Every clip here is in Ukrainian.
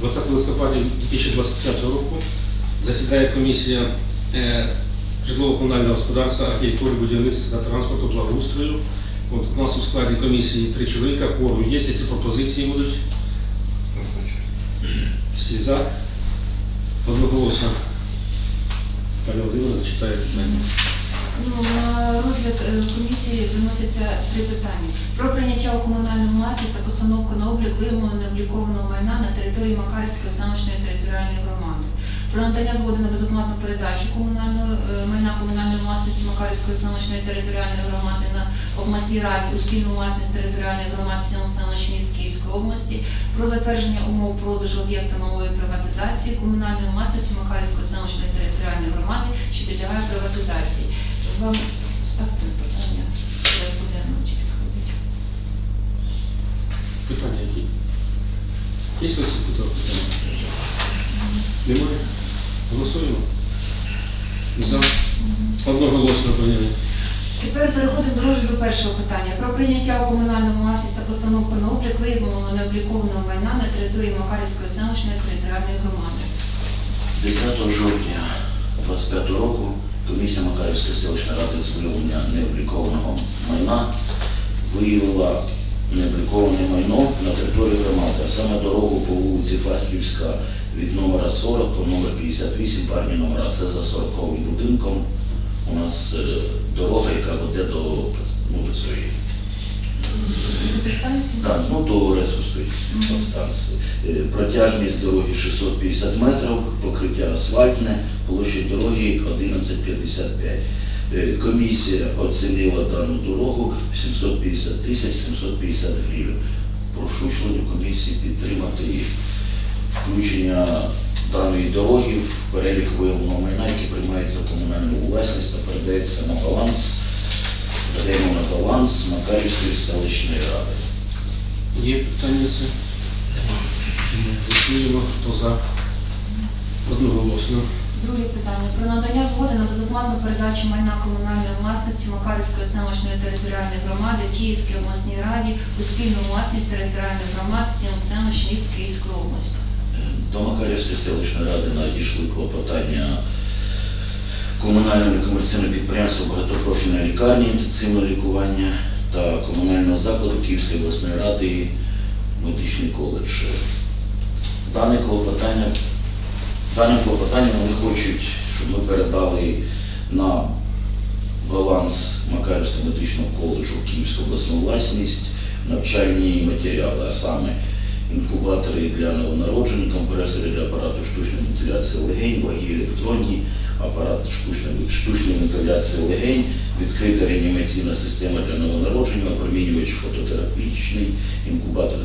20 листопада 2025 року засідає комісія е, житлово-комунального господарства, архітектури, будівництва та транспорту, благоустрою. От у нас у складі комісії три чоловіка, кворум є, які пропозиції будуть. Всі за. Одноголосно. Пані Володимира зачитає питання. Ну, на розгляд е, комісії виносяться три питання. Про прийняття у комунальну власність та постановку на облік виявленого необлікованого майна на території Макарівської селищної територіальної громади. Про надання згоди на безоплатну передачу комунальної е, майна комунальної власності Макарівської селищної територіальної громади на обласній раді у спільну власність територіальної громади сіл селищ Київської області, про затвердження умов продажу об'єкта малої приватизації комунальної власності Макарівської селищної територіальної громади, що підлягає приватизації. Вам ставте питання, як буде чи підходить. Питання які? Є вас питання? Немає? Голосуємо. За. Одноголосно прийняли. Тепер переходимо до розгляду першого питання про прийняття у комунальну власність та постановку на облік виявленого необлікованого майна на території Макарівської селищної територіальної громади. 10 жовтня 25 року комісія Макарівської селищної ради з виявлення необлікованого майна виявила необліковане майно на території громади, а саме дорогу по вулиці Фастівська від номера 40 по номер 58, парні номера. Це за 40 будинком. У нас е, дорога, яка веде до ну, до цієї Представницький? Так, ну до Ресурської Мгм. станції. Е, Протяжність дороги 650 метрів, покриття асфальтне, площа дороги 1155. Е, Комісія оцінила дану дорогу 750 тисяч 750 гривень. Прошу членів комісії підтримати включення даної дороги в перелік виявленого майна, який приймається в комунальну власність та передається на баланс, передаємо на баланс Макарівської селищної ради. Є питання це? Голосуємо. Хто за? Одноголосно. Друге питання про надання згоди на безоплатну передачу майна комунальної власності Макарівської селищної територіальної громади Київській обласній раді у спільну власність територіальних громад сіл селищ міст Київської області. До Макарівської селищної ради надійшли клопотання комунального некомерційного підприємства багатопрофільної лікарні інтенсивного лікування та комунального закладу Київської обласної ради медичний коледж. Дане клопотання, дане клопотання вони хочуть, щоб ми передали на баланс Макарівського медичного коледжу Київську обласну власність навчальні матеріали, а саме інкубатори для новонароджених, компресори для апарату штучної вентиляції легень, ваги електронні, апарат штучної, штучної вентиляції легень, відкрита реанімаційна система для новонароджених, опромінювач фототерапічний, інкубатор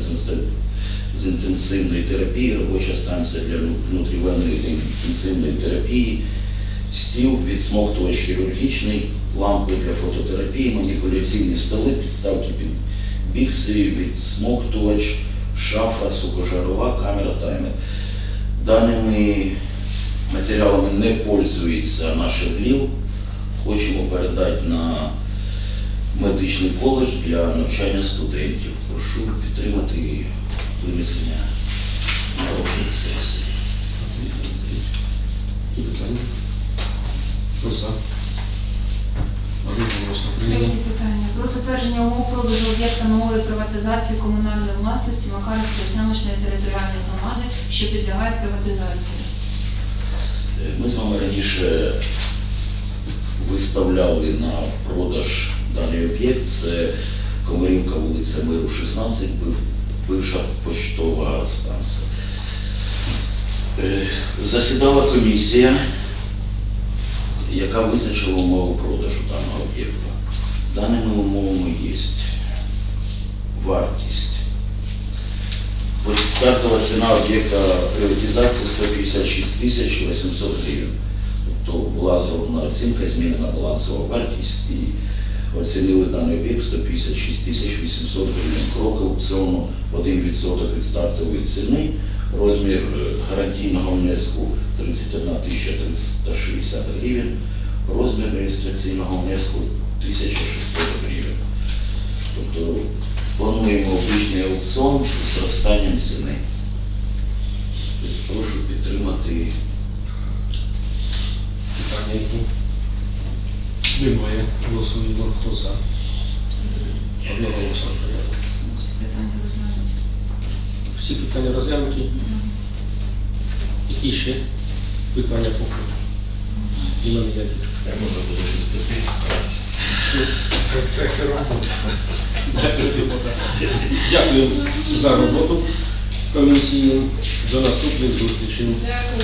з інтенсивної терапії, робоча станція для внутрівенної та інтенсивної терапії, стіл, відсмоктувач хірургічний, лампи для фототерапії, маніпуляційні столи, підставки під біксері, відсмоктувач, шафа, сухожарова, камера, таймер. Даними матеріалами не пользується наш РЛІВ. Хочемо передати на медичний коледж для навчання студентів. Прошу підтримати винесення на розгляд сесії. Які питання? Хто за? Одноголосно прийняли. Третє питання про затвердження умов продажу об'єкта малої приватизації комунальної власності Макарівської селищної територіальної громади, що підлягає приватизації. Ми з вами раніше виставляли на продаж даний об'єкт. Це Комарівка, вулиця Миру, 16, бивша поштова станція. Е, Засідала комісія, яка визначила умови продажу даного об'єкта. Даними умовами є вартість. От Стартова ціна об'єкта приватизації 156 тисяч 800 гривень. Тобто була зроблена оцінка, змінена балансова вартість і оцінили даний об'єкт 156 тисяч 800 гривень. Крок аукціону 1% від стартової ціни, розмір е, гарантійного внеску 31 тисяча 360 гривень, розмір реєстраційного внеску 1600 гривень. Тобто плануємо обичний аукціон з зростанням ціни. Прошу підтримати. Питання які? Немає. Голосуємо. Хто за? Одноголосно. прийнято. Всі питання розглянуті. Які ще питання поки? Немає ніяких. Я можу буде Дякую, за роботу комісії. До наступних зустрічей.